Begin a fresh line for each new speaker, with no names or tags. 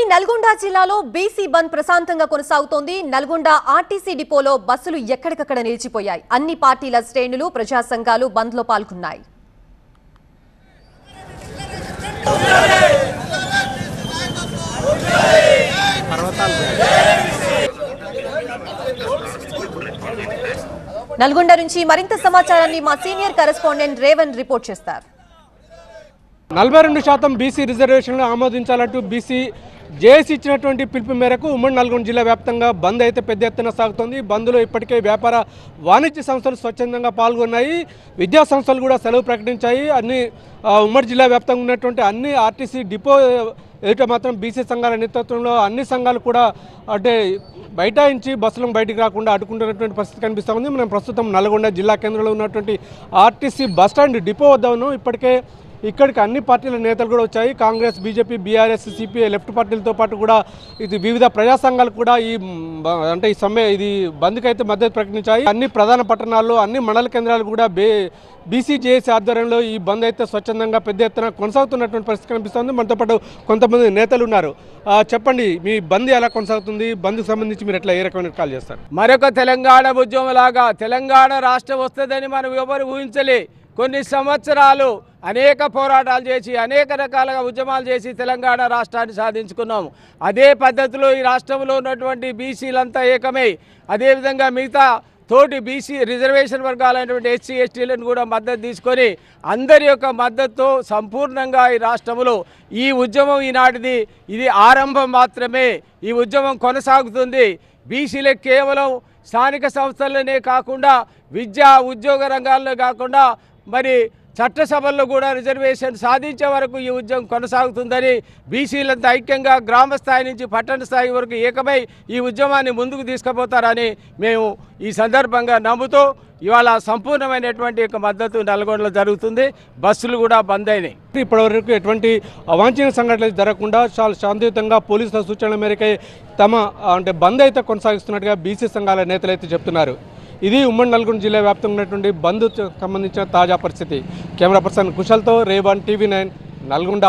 మరి నల్గొండ జిల్లాలో బీసీ బంద్ ప్రశాంతంగా కొనసాగుతోంది. నల్గొండ ఆర్టీసీ డిపోలో బస్సులు ఎక్కడికక్కడ నిలిచిపోయాయి. అన్ని పార్టీల శ్రేణులు ప్రజా సంఘాలు బంద్లో పాల్గొన్నాయి. నల్గొండ నుంచి మరింత సమాచారాన్ని మా సీనియర్ కరెస్పాండెంట్ రేవన్ రిపోర్ట్ చేస్తారు.
నలభై రెండు శాతం బీసీ రిజర్వేషన్లు ఆమోదించాలంటూ బీసీ జేఏసీ ఇచ్చినటువంటి పిలుపు మేరకు ఉమ్మడి నల్గొండ జిల్లా వ్యాప్తంగా బంద్ అయితే పెద్ద ఎత్తున సాగుతోంది. బంద్లో ఇప్పటికే వ్యాపార వాణిజ్య సంస్థలు స్వచ్ఛందంగా పాల్గొన్నాయి. విద్యా సంస్థలు కూడా సెలవు ప్రకటించాయి. అన్ని ఉమ్మడి జిల్లా వ్యాప్తంగా ఉన్నటువంటి అన్ని ఆర్టీసీ డిపో ఎదుట మాత్రం బీసీ సంఘాల నేతృత్వంలో అన్ని సంఘాలు కూడా అంటే బైఠాయించి బస్సులను బయటికి రాకుండా అడ్డుకుంటున్నటువంటి పరిస్థితి కనిపిస్తూ ఉంది. మనం ప్రస్తుతం నల్గొండ జిల్లా కేంద్రంలో ఉన్నటువంటి ఆర్టీసీ బస్టాండ్ డిపో వద్ద ఉన్నాం. ఇప్పటికే ఇక్కడికి అన్ని పార్టీల నేతలు కూడా వచ్చాయి. Congress BJP BRS CPI left పార్టీలతో పాటు కూడా ఇది వివిధ ప్రజా సంఘాలు కూడా ఈ అంటే ఈ సమ్మె ఇది బంద్కి అయితే మద్దతు ప్రకటించాయి. అన్ని ప్రధాన పట్టణాల్లో అన్ని మండల కేంద్రాలు కూడా బే బీసీజేఏసీ ఆధ్వర్యంలో ఈ బంద్ అయితే స్వచ్ఛందంగా పెద్ద ఎత్తున కొనసాగుతున్నటువంటి పరిస్థితి కనిపిస్తుంది. మనతో పాటు కొంతమంది నేతలు ఉన్నారు. చెప్పండి మీ బంద్ ఎలా కొనసాగుతుంది? బంద్కు సంబంధించి మీరు ఎట్లా ఏ రకమైన కాల్ చేస్తారు?
మరొక తెలంగాణ ఉద్యమం లాగా తెలంగాణ రాష్ట్రం వస్తుందని మనం ఎవరు ఊహించలే. కొన్ని సంవత్సరాలు అనేక పోరాటాలు చేసి అనేక రకాలుగా ఉద్యమాలు చేసి తెలంగాణ రాష్ట్రాన్ని సాధించుకున్నాము. అదే పద్ధతిలో ఈ రాష్ట్రంలో ఉన్నటువంటి బీసీలంతా ఏకమై అదేవిధంగా మిగతా తోటి బీసీ రిజర్వేషన్ వర్గాలైనటువంటి ఎస్సీ ఎస్టీలను కూడా మద్దతు తీసుకొని అందరి యొక్క మద్దతుతో సంపూర్ణంగా ఈ రాష్ట్రంలో ఈ ఉద్యమం ఈనాటిది ఇది ఆరంభం మాత్రమే. ఈ ఉద్యమం కొనసాగుతుంది. బీసీలకు కేవలం స్థానిక సంస్థలనే కాకుండా విద్యా ఉద్యోగ రంగాల్లో కాకుండా మరి చట్టసభల్లో కూడా రిజర్వేషన్ సాధించే వరకు ఈ ఉద్యమం కొనసాగుతుందని బీసీలంతా ఐక్యంగా గ్రామ స్థాయి నుంచి పట్టణ స్థాయి వరకు ఏకమై ఈ ఉద్యమాన్ని ముందుకు తీసుకుపోతారని మేము ఈ సందర్భంగా నమ్ముతూ ఇవాళ సంపూర్ణమైనటువంటి యొక్క మద్దతు నల్గొండలో జరుగుతుంది. బస్సులు కూడా బంద్ అయినాయి.
ఇప్పటివరకు ఎటువంటి అవాంఛనీయ సంఘటనలు జరగకుండా చాలా శాంతియుతంగా పోలీసుల సూచనల మేరకే తమ అంటే బంద్ అయితే కొనసాగిస్తున్నట్టుగా బీసీ సంఘాల నేతలు అయితే చెప్తున్నారు. ఇది ఉమ్మడి నల్గొండ జిల్లా వ్యాప్తంగా ఉన్నటువంటి బంద్ సంబంధించిన తాజా పరిస్థితి. కెమెరా పర్సన్ కుశల్తో రేవన్ టీవీ నైన్ నల్గొండ.